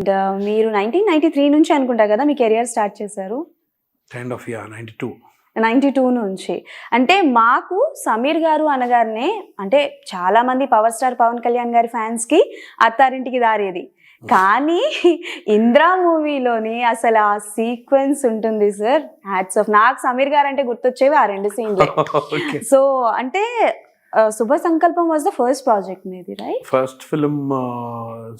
And, uh, మీరు nineteen ninety three నుంచి అనుకుంటా కదా మీ కెరియర్ స్టార్ట్ చేశారు? Kind of yeah ninety two ninety two నుంచి. అంటే మాకు సమీర్ గారు అనగానే అంటే చాలా మంది పవర్ స్టార్ పవన్ కళ్యాణ్ గారి ఫ్యాన్స్కి అత్తారింటికి దారేది. కానీ ఇంద్రా మూవీలోని అసలు ఆ సీక్వెన్స్ ఉంటుంది సార్ హ్యాట్స్ ఆఫ్ నాకు సమీర్ గారు అంటే గుర్తొచ్చేవి ఆ రెండు సీన్లే. సో అంటే ఆ, Subha Sankalpam was the first project మీది right first film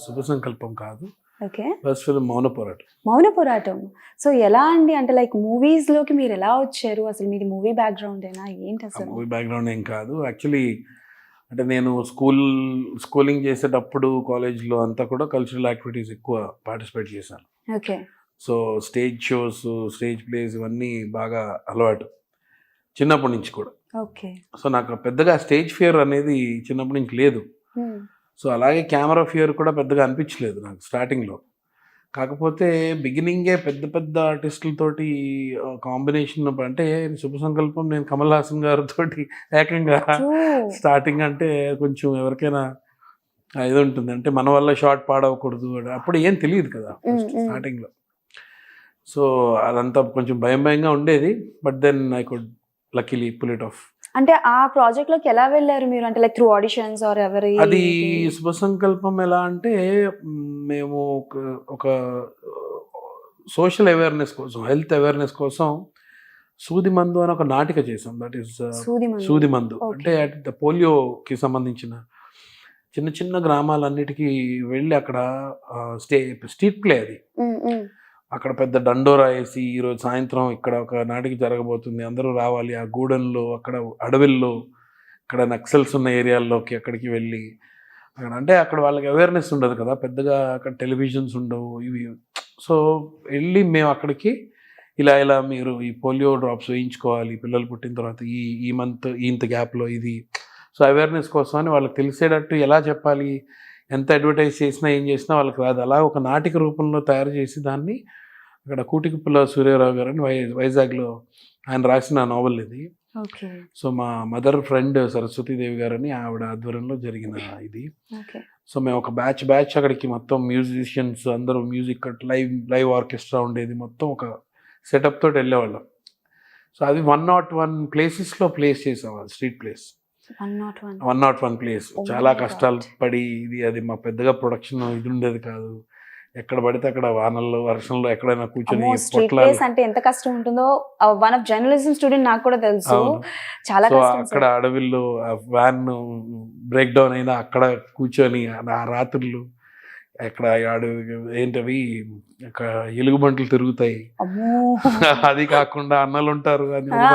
Subha Sankalpam కాదు. ఓకే. ఫస్ట్ ఫిలిం మౌన పోరాటం. మౌన పోరాటం. సో ఎలా అండి? అంటే లైక్ మూవీస్లోకి మీరు ఎలా వచ్చారు? అసలు మీది మూవీ బ్యాక్గ్రౌండ్ ఏనా? ఏంటి అసలు? మూవీ బ్యాక్గ్రౌండ్ ఏం కాదు. యాక్చువల్లీ అంటే నేను స్కూల్ స్కూలింగ్ చేసేటప్పుడు కాలేజ్లో అంతా కూడా కల్చరల్ యాక్టివిటీస్ ఎక్కువ పార్టిసిపేట్ చేశాను. Okay. So stage shows stage plays ఇవన్నీ బాగా అలవాటు. చిన్నప్పటి నుంచి కూడా. ఓకే. సో నాకు పెద్దగా స్టేజ్ ఫియర్ అనేది చిన్నప్పటి నుంచి లేదు. సో అలాగే కెమెరా ఫియర్ కూడా పెద్దగా అనిపించలేదు నాకు స్టార్టింగ్లో కాకపోతే బిగినింగే పెద్ద పెద్ద ఆర్టిస్టులతోటి కాంబినేషన్ అంటే శుభ సంకల్పం నేను కమల్ హాసన్ గారితో ఏకంగా స్టార్టింగ్ అంటే కొంచెం ఎవరికైనా ఇది ఉంటుంది. అంటే మన వల్ల షార్ట్ పాడవకూడదు. అప్పుడు ఏం తెలియదు కదా. స్టార్టింగ్లో సో అదంతా కొంచెం భయం భయంగా ఉండేది. But then I could luckily pull it off అంటే ఆ ప్రాజెక్ట్లోకి ఎలా వెళ్ళారు మీరు? అంటే లైక్ త్రూ ఆడిషన్స్ ఆర్ ఎవరి అది శుభ సంకల్పం ఎలా అంటే మేము ఒక- ఒక సోషల్ అవేర్నెస్ కోసం హెల్త్ అవేర్నెస్ కోసం సూది మందు అని ఒక నాటిక చేసాం దట్ ఈస్ సూది మందు. అంటే అట్ పోలియోకి సంబంధించిన చిన్న చిన్న గ్రామాలన్నిటికీ వెళ్ళి అక్కడ స్టే స్ట్రీట్ ప్లే అది. అక్కడ పెద్ద డండోరా వేసి ఈరోజు సాయంత్రం ఇక్కడ ఒక నాటికి జరగబోతుంది. అందరూ రావాలి. ఆ గూడెంలో అక్కడ అడవిల్లో ఇక్కడ నక్సల్స్ ఉన్న ఏరియాల్లోకి అక్కడికి వెళ్ళి. అక్కడ అంటే అక్కడ వాళ్ళకి అవేర్నెస్ ఉండదు కదా. పెద్దగా అక్కడ టెలివిజన్స్ ఉండవు. ఇవి సో వెళ్ళి మేము అక్కడికి ఇలా ఇలా మీరు ఈ పోలియో డ్రాప్స్ వేయించుకోవాలి. పిల్లలు పుట్టిన తర్వాత ఈ ఈ మంత్ ఇంత గ్యాప్లో ఇది. సో అవేర్నెస్ కోసం అని వాళ్ళకి తెలిసేటట్టు ఎలా చెప్పాలి? ఎంత అడ్వర్టైజ్ చేసినా ఏం చేసినా వాళ్ళకి రాదు. అలా ఒక నాటిక రూపంలో తయారు చేసి దాన్ని అక్కడ కూటికుప్పుల సూర్యారావు గారు అని వై వైజాగ్లో ఆయన రాసిన నావల్ ఇది. సో మా మదర్ ఫ్రెండ్ సరస్వతీదేవి గారని ఆవిడ ఆధ్వర్యంలో జరిగిన ఇది. సో మేము ఒక బ్యాచ్ బ్యాచ్ అక్కడికి మొత్తం మ్యూజిషియన్స్ అందరూ మ్యూజిక్ లైవ్ లైవ్ ఆర్కెస్ట్రా ఉండేది. మొత్తం ఒక సెటప్ తోటి వెళ్ళేవాళ్ళం. సో అది వన్ నాట్ వన్ ప్లేసెస్లో ప్లేస్ చేసాం street plays one not one plays చాలా కష్టాలు. పడి ఇది అది మా పెద్దగా ప్రొడక్షన్ ఇది ఉండేది కాదు. ఎక్కడ పడితే అక్కడ వానల్లో వర్షంలో ఎక్కడైనా కూర్చొని ప్లేస్ అంటే ఎంత కష్టం ఉంటుందో. వన్ ఆఫ్ జర్నలిజం స్టూడెంట్ నాకు కూడా తెలుసు. చాలా అక్కడ అడవిల్లో వ్యాన్ బ్రేక్ డౌన్ అయినా అక్కడ కూర్చొని ఆ రాత్రులు ఎక్కడ అడవి ఏంటవి ఎలుగుబంట్లు తిరుగుతాయి. అది కాకుండా అన్నలు ఉంటారు ఆ.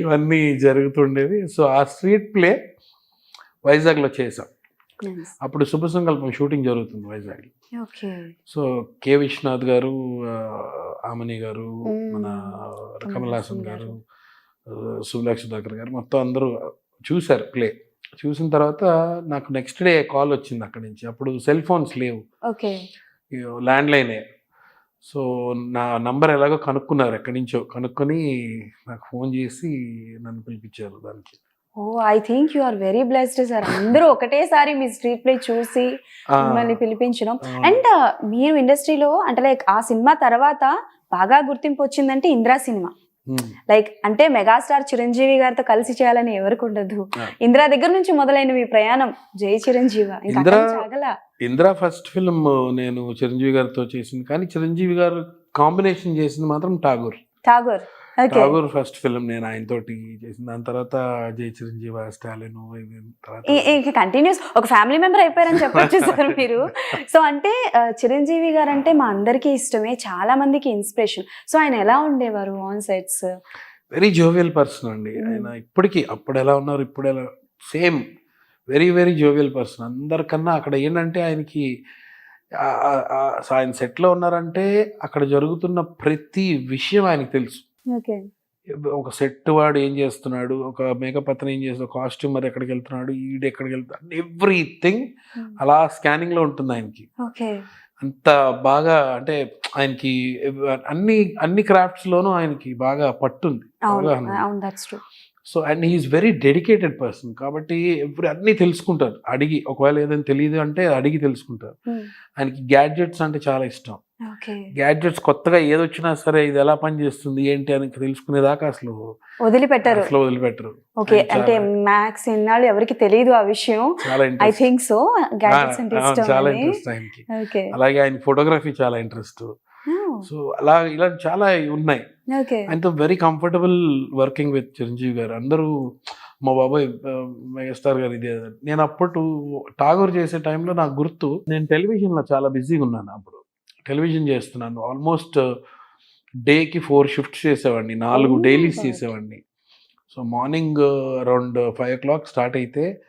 ఇవన్నీ జరుగుతుండేవి. సో ఆ స్ట్రీట్ ప్లే వైజాగ్లో చేసాం. అప్పుడు శుభ సంకల్పం షూటింగ్ జరుగుతుంది వైజాగ్ సో కె విశ్వనాథ్ గారు ఆమని గారు. మన కమల్ హాసన్ గారు. సుభిలాష్ సుధాకర్ గారు మొత్తం అందరూ చూశారు ప్లే. చూసిన తర్వాత నాకు నెక్స్ట్ డే కాల్ వచ్చింది అక్కడి నుంచి. అప్పుడు సెల్ ఫోన్స్ లేవు. ఓకే. ల్యాండ్ లైనే సో నా నంబర్ ఎలాగో కనుక్కున్నారు ఎక్కడి నుంచో కనుక్కొని నాకు ఫోన్ చేసి నన్ను పిలిపించారు దానికి. ఓ I think you are very blessed sir. అందరూ ఒకటేసారి మీ స్ట్రీట్ ప్లే చూసి మిమ్మల్ని పిలిపించడం అండ్ మీరు ఇండస్ట్రీలో అంటే లైక్ ఆ సినిమా తర్వాత బాగా గుర్తింపు వచ్చిందంటే ఇంద్రా సినిమా. లైక్ అంటే మెగాస్టార్ చిరంజీవి గారితో కలిసి చేయాలని ఎవరికి ఉండదు. ఇందిరా దగ్గర నుంచి మొదలైన మీ ప్రయాణం. జై చిరంజీవ. ఇంకా ఇందిరా- ఫస్ట్ ఫిల్మ్ నేను చిరంజీవి గారితో చేసింది కానీ చిరంజీవి గారు కాంబినేషన్ చేసింది మాత్రం ఠాగూర్. ఠాగూర్. ఠాగూర్ ఫస్ట్ ఫిల్మ్ నేను ఆయనతోటి చేసిన దాని తర్వాత జై చిరంజీవి స్టాలిన్ కంటిన్యూస్ ఒక ఫ్యామిలీ మెంబర్ అయిపోయారని చెప్పొచ్చు సార్ మీరు. సో అంటే చిరంజీవి గారు అంటే మా అందరికీ ఇష్టమే చాలా మందికి ఇన్స్పిరేషన్ సో ఆయన ఎలా ఉండేవారు on sets very jovial person అండి. ఆయన ఇప్పటికీ అప్పుడు ఎలా ఉన్నారు ఇప్పుడు ఎలా same very very jovial person అందరికన్నా అక్కడ ఏంటంటే ఆయనకి ఆయన సెట్లో ఉన్నారంటే అక్కడ జరుగుతున్న ప్రతి విషయం ఆయనకి తెలుసు. ఒక సెట్ వాడు ఏం చేస్తున్నాడు ఒక మేకప్ అతను ఏం చేస్తున్నాడు కాస్ట్యూమర్ ఎక్కడికి వెళ్తున్నాడు ఈడు ఎక్కడికి వెళ్తున్నాడు ఎవ్రీథింగ్ అలా స్కానింగ్లో ఉంటుంది ఆయనకి. అంత బాగా అంటే ఆయనకి అన్ని అన్ని క్రాఫ్ట్స్ లోనూ ఆయనకి బాగా పట్టుంది. అవగాహన so and he is very dedicated person కాబట్టి ఎప్పుడు అన్నీ తెలుసుకుంటారు. అడిగి ఒకవేళ ఏదైనా తెలియదు అంటే అడిగి తెలుసుకుంటారు. ఆయనకి గ్యాడ్జెట్స్ అంటే చాలా ఇష్టం. గ్యాడ్జెట్స్ కొత్తగా ఏదొచ్చినా సరే ఇది ఎలా పనిచేస్తుంది ఏంటి అని తెలుసుకునేదాకా అసలు వదిలిపెట్టారు. అసలు వదిలిపెట్టరు. ఓకే అంటే మ్యాథ్స్ ఎన్నాళ్ళు ఎవరికి తెలియదు ఆ విషయం. ఐ థింక్ సో గ్యాడ్జెట్స్ అంటే ఇష్టం చాలా ఇంట్రెస్ట్ ఆయనకి. అలాగే ఆయన ఫోటోగ్రఫీ చాలా ఇంట్రెస్ట్ సో అలా ఇలా చాలా ఉన్నాయి. ఆయనతో very comfortable working with Chiranjeevi garu. అందరూ మా బాబాయ్ మెగాస్టార్ గారు ఇదే. నేను అప్పుడు టాగోర్ చేసే టైంలో నాకు గుర్తు నేను టెలివిజన్లో చాలా బిజీగా ఉన్నాను అప్పుడు. టెలివిజన్ చేస్తున్నాను. ఆల్మోస్ట్ డేకి ఫోర్ షిఫ్ట్స్ చేసేవాడిని. నాలుగు Oh డైలీస్. చేసేవాడిని. So morning around five o'clock start అయితే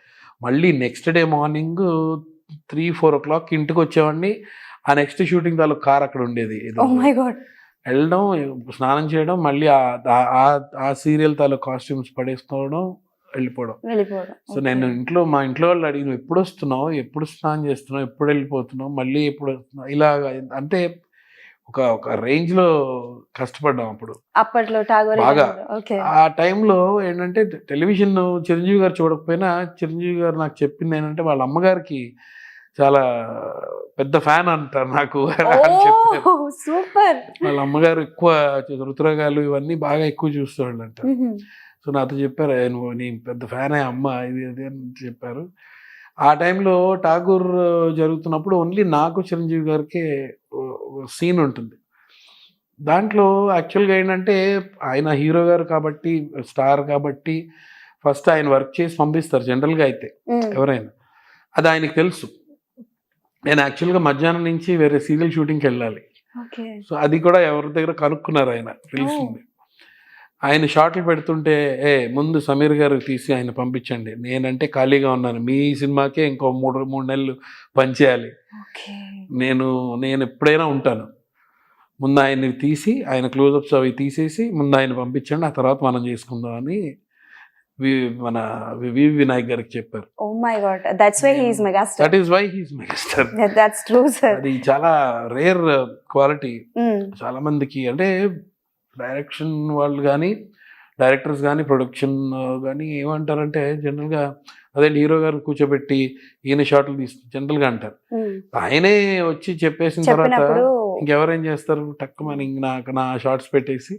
మళ్ళీ next day morning three four o'clock ఇంటికి వచ్చేవాడిని ఆ నెక్స్ట్ షూటింగ్ తాలూకు కార్ అక్కడ ఉండేది. గాడ్ వెళ్ళడం స్నానం చేయడం మళ్ళీ ఆ- సీరియల్ తాలూకు కాస్ట్యూమ్స్ పడేసుకోవడం వెళ్ళిపోవడం. సో నేను ఇంట్లో మా ఇంట్లో వాళ్ళు అడిగి నువ్వు ఎప్పుడు వస్తున్నావు? ఎప్పుడు స్నానం చేస్తున్నావు? ఎప్పుడు వెళ్ళిపోతున్నావు? మళ్ళీ ఎప్పుడు వస్తున్నావు? ఇలా అంటే ఒక ఒక రేంజ్లో కష్టపడ్డాం అప్పుడు. అప్పట్లో బాగా. ఆ టైంలో ఏంటంటే టెలివిజన్ చిరంజీవి గారు చూడకపోయినా చిరంజీవి గారు నాకు చెప్పింది ఏంటంటే వాళ్ళ అమ్మగారికి చాలా పెద్ద ఫ్యాన్ అంటారు నాకు సూపర్. వాళ్ళ అమ్మగారు ఎక్కువ రుతురగాలు ఇవన్నీ బాగా ఎక్కువ చూసేవాళ్ళు అంట సో నాతో చెప్పారు "ఏ, నువ్వు నీ పెద్ద ఫ్యాన్ అమ్మ ఇది అది అని చెప్పారు. ఆ టైంలో ఠాగూర్ జరుగుతున్నప్పుడు ఓన్లీ నాకు చిరంజీవి గారికి సీన్ ఉంటుంది. దాంట్లో యాక్చువల్గా ఏంటంటే ఆయన హీరో గారు కాబట్టి స్టార్ కాబట్టి ఫస్ట్ ఆయన వర్క్ చేసి పంపిస్తారు జనరల్గా అయితే ఎవరైనా. అది ఆయనకి తెలుసు. నేను యాక్చువల్గా మధ్యాహ్నం నుంచి వేరే సీరియల్ షూటింగ్కి వెళ్ళాలి. సో అది కూడా ఎవరి దగ్గర కనుక్కున్నారు ఆయన తెలిసింది ఆయన షార్ట్లు పెడుతుంటే ఏ ముందు సమీర్ గారు తీసి ఆయన పంపించండి. నేనంటే ఖాళీగా ఉన్నాను. మీ సినిమాకే ఇంకో మూడు మూడు నెలలు పనిచేయాలి నేను నేను ఎప్పుడైనా ఉంటాను. ముందు ఆయన్ని తీసి ఆయన క్లోజప్స్ అవి తీసేసి ముందు ఆయన పంపించండి ఆ తర్వాత మనం చేసుకుందాం అని మన వి వినాయక్ గారికి చెప్పారు. ఓ my God that's why he's megastar that is why he's megastar that's true sir అది చాలా రేర్ క్వాలిటీ చాలా మందికి అంటే డైరెక్షన్ వాళ్ళు కానీ డైరెక్టర్స్ కానీ ప్రొడక్షన్ కానీ ఏమంటారంటే జనరల్గా అదే హీరో గారు కూర్చోబెట్టి ఈయన షాట్లు తీస్తూ జనరల్గా అంటారు. ఆయనే వచ్చి చెప్పేసిన తర్వాత ఇంకెవరేం చేస్తారు? టక్కుమని ఇంక నాకు నా షార్ట్స్ పెట్టేసి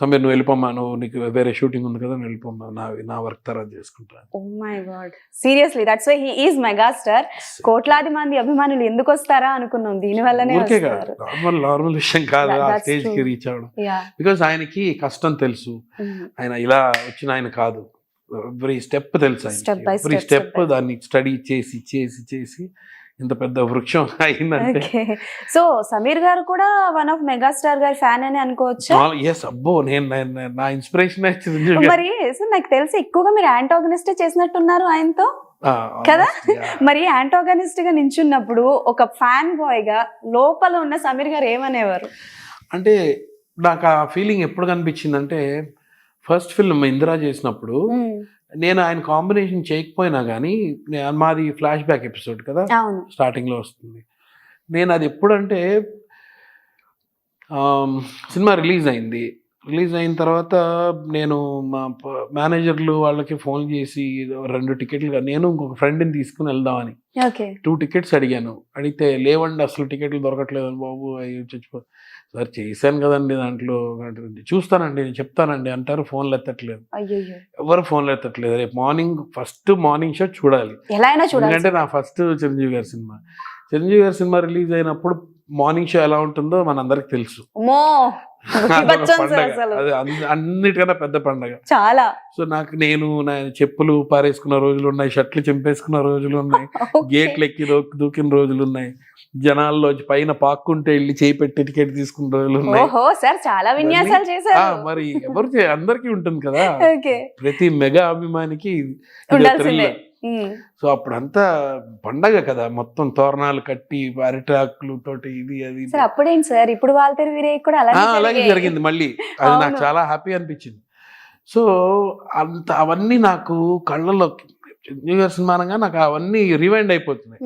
సమీర్ నువ్వు వెళ్ళిపోమ్మా. నువ్వు నీకు వేరే షూటింగ్ ఉంది కదా వెళ్ళిపోమ్మా. నా నా వర్క్ తర్వాత చేసుకుంటాను ఓ my God seriously that's why he is megastar కోట్లాది మంది అభిమానులు ఎందుకు వస్తారా అనుకున్నాం. దీని వల్లనే కాదు. వస్తారు. నార్మల్ నార్మల్ విషయం కాదు. ఆ స్టేజ్కి. రీచ్ అవ్వడం. యా బికాస్ ఆయనకి కష్టం తెలుసు. ఆయన ఇలా వచ్చిన ఆయన కాదు. ఎవ్రీ స్టెప్ తెలుసు by ఎవ్రీ స్టెప్ దాన్ని స్టడీ చేసి చేసి చేసి ఇంత పెద్ద వృక్షం అయిందంటే. సో సమీర్ గారు కూడా వన్ ఆఫ్ మెగాస్టార్ గారి ఫ్యాన్ అని అనుకోవచ్చా? ఎస్ అబ్బో నేను నా ఇన్స్పిరేషన్. మరి సో నాకు తెలిసి ఎక్కువగా మీరు యాంటాగనిస్ట్ చేసినట్టున్నారు ఆయనతో? కదా? మరి యాంటాగనిస్ట్గా నించున్నప్పుడు ఒక ఫ్యాన్ బాయ్గా లోపల ఉన్న సమీర్ గారు ఏమనేవారు? అంటే నాకు ఆ ఫీలింగ్ ఎప్పుడు కనిపించింది అంటే ఫస్ట్ ఫిల్మ్ ఇందిరా చేసినప్పుడు నేను ఆయన కాంబినేషన్ చేయకపోయినా కానీ మాది ఫ్లాష్ బ్యాక్ ఎపిసోడ్ కదా? స్టార్టింగ్లో వస్తుంది. నేను అది ఎప్పుడంటే సినిమా రిలీజ్ అయింది. రిలీజ్ అయిన తర్వాత నేను మా మేనేజర్లు వాళ్ళకి ఫోన్ చేసి "ఇదో రెండు టికెట్లు నేను ఇంకొక ఫ్రెండ్ని తీసుకుని వెళ్దామని. టూ టికెట్స్ అడిగాను. అడిగితే లేవండి అసలు టికెట్లు దొరకట్లేదు బాబు అయ్యో చచ్చిపో సార్ చేశాను కదండి దాంట్లో చూస్తానండి నేను చెప్తానండి అంటారు ఫోన్లు ఎత్తట్లేదు. ఎవరు ఫోన్లు ఎత్తట్లేదు. రేపు మార్నింగ్ ఫస్ట్ మార్నింగ్ షో చూడాలి. ఎలా అయినా చూడాలి ఎందుకంటే నా ఫస్ట్ చిరంజీవి గారి సినిమా. చిరంజీవి గారి సినిమా రిలీజ్ అయినప్పుడు మార్నింగ్ షో ఎలా ఉంటుందో మనందరికి తెలుసు. అన్నిటికన్నా పెద్ద పండగ. చాలా. సో నాకు నేను నా చెప్పులు పారేసుకున్న రోజులు ఉన్నాయి షర్ట్లు చింపేసుకున్న రోజులు ఉన్నాయి. గేట్లు ఎక్కి దూకిన రోజులు ఉన్నాయి జనాల్లో పైన పాక్కుంటే వెళ్ళి చేయి పెట్టి టికెట్ తీసుకున్న రోజులు ఉన్నాయి. చాలా విన్యాసాలు చేశారు. మరి ఎవరు అందరికీ ఉంటుంది కదా. ప్రతి మెగా అభిమానికి. సో అప్పుడంతా పండగ కదా మొత్తం తోరణాలు కట్టి అరిటాకులు తోటి ఇది అది. అప్పుడేంటి సార్? ఇప్పుడు వాళ్ళ వీరే కూడా అలాగే. జరిగింది మళ్ళీ. అది నాకు. చాలా హ్యాపీ అనిపించింది. సో అంత అవన్నీ నాకు కళ్ళలో న్యూ ఇయర్ సినిమానంగా నాకు అవన్నీ రివైండ్ అయిపోతున్నాయి.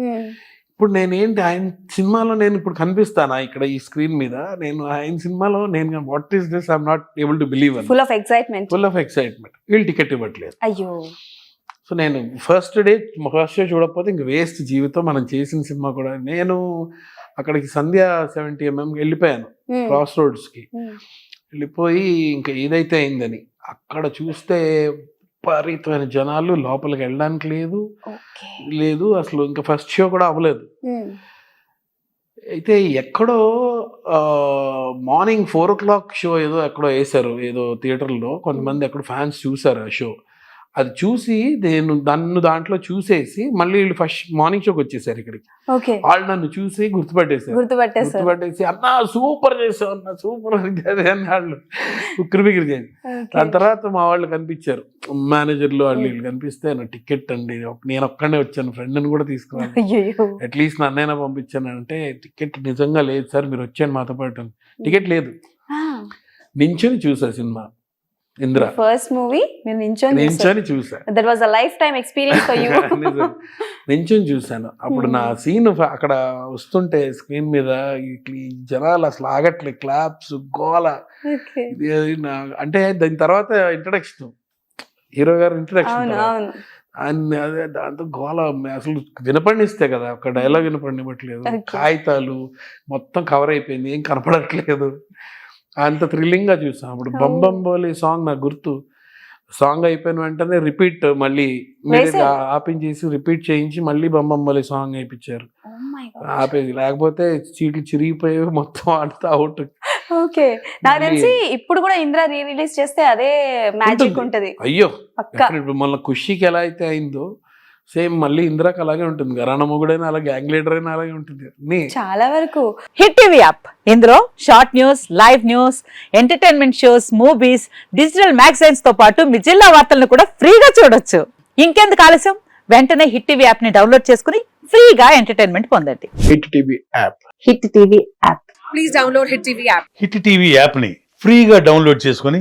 ఇప్పుడు నేనేంటి ఆయన సినిమాలో నేను ఇప్పుడు కనిపిస్తానా ఇక్కడ ఈ స్క్రీన్ మీద? నేను ఆయన సినిమాలో నేను what is this? I'm not able to believe full of excitement full of excitement వీళ్ళు టికెట్ ఇవ్వట్లేదు. అయ్యో. సో నేను ఫస్ట్ డే ఫస్ట్ షో చూడకపోతే ఇంక వేస్ట్ జీవితం మనం చేసిన సినిమా కూడా. నేను అక్కడికి సంధ్య సెవెంటీ ఎంఎం వెళ్ళిపోయాను Hmm. క్రాస్ రోడ్స్కి Hmm. వెళ్ళిపోయి ఇంకా ఏదైతే అయిందని అక్కడ చూస్తే విపరీతమైన జనాలు లోపలికి వెళ్ళడానికి లేదు. లేదు అసలు ఇంకా ఫస్ట్ షో కూడా అవ్వలేదు. Hmm. అయితే ఎక్కడో morning four o'clock show ఏదో ఎక్కడో వేశారు ఏదో థియేటర్లో కొంతమంది అక్కడ ఫ్యాన్స్ చూసారు ఆ షో అది చూసి నేను నన్ను దాంట్లో చూసేసి మళ్ళీ వీళ్ళు ఫస్ట్ మార్నింగ్ షోకి వచ్చేసారు ఇక్కడికి. వాళ్ళు నన్ను చూసి గుర్తుపట్టేస్తారు గుర్తుపట్టేసి అన్న సూపర్ చేసావు అన్న సూపర్ అదే అన్నాళ్ళు. ఉక్కిరి బిక్కిరి చేసి దాని తర్వాత మా వాళ్ళు కనిపించారు. మేనేజర్లు వాళ్ళు వీళ్ళు కనిపిస్తే నా టికెట్ అండి. నేను ఒక్కడే వచ్చాను. ఫ్రెండ్ని కూడా తీసుకున్నాను అట్లీస్ట్ నన్నైనా పంపించాను. అంటే టికెట్ నిజంగా లేదు సార్. మీరు వచ్చాను మాతో పాటు. అని. టికెట్ లేదు. నించొని చూసా సినిమా. ఇంద్ర. ఫస్ట్ మూవీ మీరు నించొని నించొని చూసా that was a life time experience for you. నించొని చూశాను. అప్పుడు నా సీన్ అక్కడ వస్తుంటే స్క్రీన్ మీద ఈ జనాలు అసలు ఆగట్లే. క్లాప్స్ గోల. అంటే దాని తర్వాత ఇంట్రడక్షన్ హీరో గారు ఇంట్రడక్షన్ అన్ని అదే దాంతో గోల అసలు వినపడిస్తే కదా ఒక డైలాగ్ వినపడినట్లేదు Okay. కాగితాలు మొత్తం కవర్ అయిపోయింది ఏం కనపడట్లేదు. అంత థ్రిల్లింగ్గా చూసాం అప్పుడు Oh. బంబంబోలి సాంగ్ నాకు గుర్తు సాంగ్ అయిపోయిన వెంటనే రిపీట్ మళ్ళీ. ఆపించేసి రిపీట్ చేయించి మళ్ళీ బంబంబోలి సాంగ్ అయిపించారు Oh. ఆపేది లేకపోతే సీట్లు చిరిగిపోయేవి మొత్తం ఆడుతూ అవుట్ ఓకే నాకు తెలిసి ఇప్పుడు కూడా ఇంద్ర రీ రిలీజ్ చేస్తే అదే మ్యాజిక్ ఉంటుంది. అయ్యో మళ్ళీ ఖుషికి ఎలా అయితే అయిందో సేమ్ మళ్ళీ ఇందిరాకి అలాగే ఉంటుంది. గరాణ మొగుడైనా అలాగే గ్యాంగ్ లీడర్ అయినా అలాగే ఉంటుంది. నీ చాలా వరకు. హిట్ టీవీ యాప్ ఇందులో short news live news entertainment shows movies digital మ్యాగజైన్స్తో పాటు మీ జిల్లా వార్తలను కూడా ఫ్రీగా చూడొచ్చు. ఇంకెందుకు ఆలస్యం? వెంటనే హిట్ టీవీ యాప్ని డౌన్లోడ్ చేసుకుని ఫ్రీగా ఎంటర్టైన్మెంట్ పొందండి. Hit TV app Hit TV app Hit TV యాప్ని ఫ్రీగా డౌన్లోడ్ చేసుకొని